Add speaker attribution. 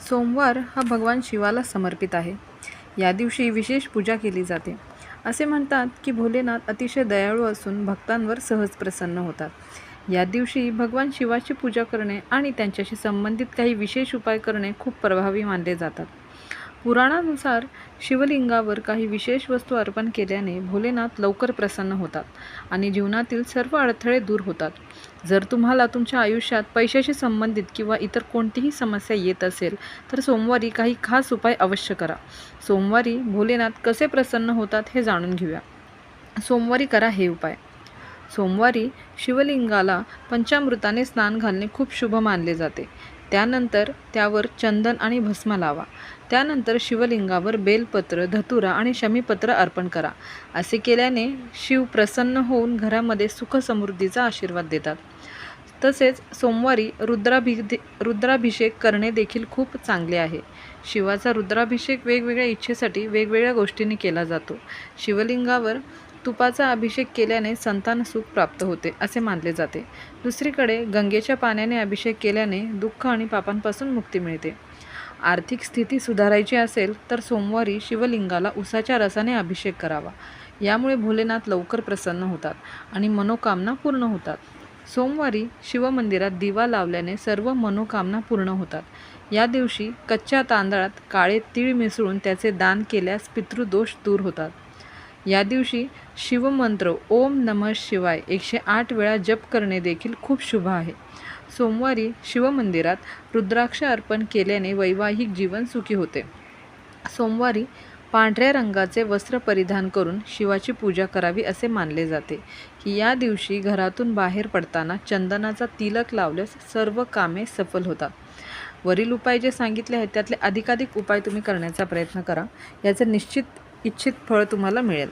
Speaker 1: सोमवार हा भगवान शिवाला समर्पित आहे. या दिवशी विशेष पूजा केली जाते. असे म्हणतात की भोलेनाथ अतिशय दयाळू असून भक्तांवर सहज प्रसन्न होतात. या दिवशी भगवान शिवाची पूजा करणे आणि त्यांच्याशी संबंधित काही विशेष उपाय करणे खूप प्रभावी मानले जातात. पुराणानुसार शिवलिंगावर काही विशेष वस्तू अर्पण केल्याने भोलेनाथ लवकर प्रसन्न होतात आणि जीवनातील सर्व अडथळे दूर होतात. जर तुम्हाला तुमच्या आयुष्यात पैशाशी संबंधित किंवा इतर कोणतीही समस्या येत असेल तर सोमवारी काही खास उपाय अवश्य करा. सोमवारी भोलेनाथ कसे प्रसन्न होतात हे जाणून घेऊया. सोमवारी करा हे उपाय. सोमवारी शिवलिंगाला पंचामृताने स्नान घालणे खूप शुभ मानले जाते. त्यानंतर त्यावर चंदन आणि भस्म लावा. त्यानंतर शिवलिंगावर बेलपत्र धतुरा आणि शमीपत्र अर्पण करा. असे केल्याने शिव प्रसन्न होऊन घरामध्ये सुख समृद्धीचा आशीर्वाद देतात. तसेच सोमवारी रुद्राभि रुद्राभिषेक करणे देखील खूप चांगले आहे. शिवाचा रुद्राभिषेक वेगवेगळ्या इच्छेसाठी वेगवेगळ्या गोष्टींनी केला जातो. शिवलिंगावर तुपाचा अभिषेक केल्याने संतान सुख प्राप्त होते असे मानले जाते. दुसरीकडे गंगेच्या पाण्याने अभिषेक केल्याने दुःख आणि पापांपासून मुक्ती मिळते. आर्थिक स्थिती सुधारायची असेल तर सोमवारी शिवलिंगाला उसाच्या रसाने अभिषेक करावा. यामुळे भोलेनाथ लवकर प्रसन्न होतात आणि मनोकामना पूर्ण होतात. सोमवारी शिवमंदिरात दिवा लावल्याने सर्व मनोकामना पूर्ण होतात. या दिवशी कच्च्या तांदळात काळे तीळ मिसळून त्याचे दान केल्यास पितृदोष दूर होतात. या दिवशी शिवमंत्र ओम नमः शिवाय एकशे आठ वेळा जप करणे देखील खूप शुभ आहे. सोमवारी शिवमंदिरात रुद्राक्ष अर्पण केल्याने वैवाहिक जीवन सुखी होते. सोमवारी पांढऱ्या रंगाचे वस्त्र परिधान करून शिवाची पूजा करावी असे मानले जाते की या दिवशी घरातून बाहेर पडताना चंदनाचा तिलक लावल्यास सर्व कामे सफल होतात. वरील उपाय जे सांगितले आहेत त्यातले अधिकाधिक उपाय तुम्ही करण्याचा प्रयत्न करा. याचे निश्चित इच्छित फळ तुम्हाला मिळेल.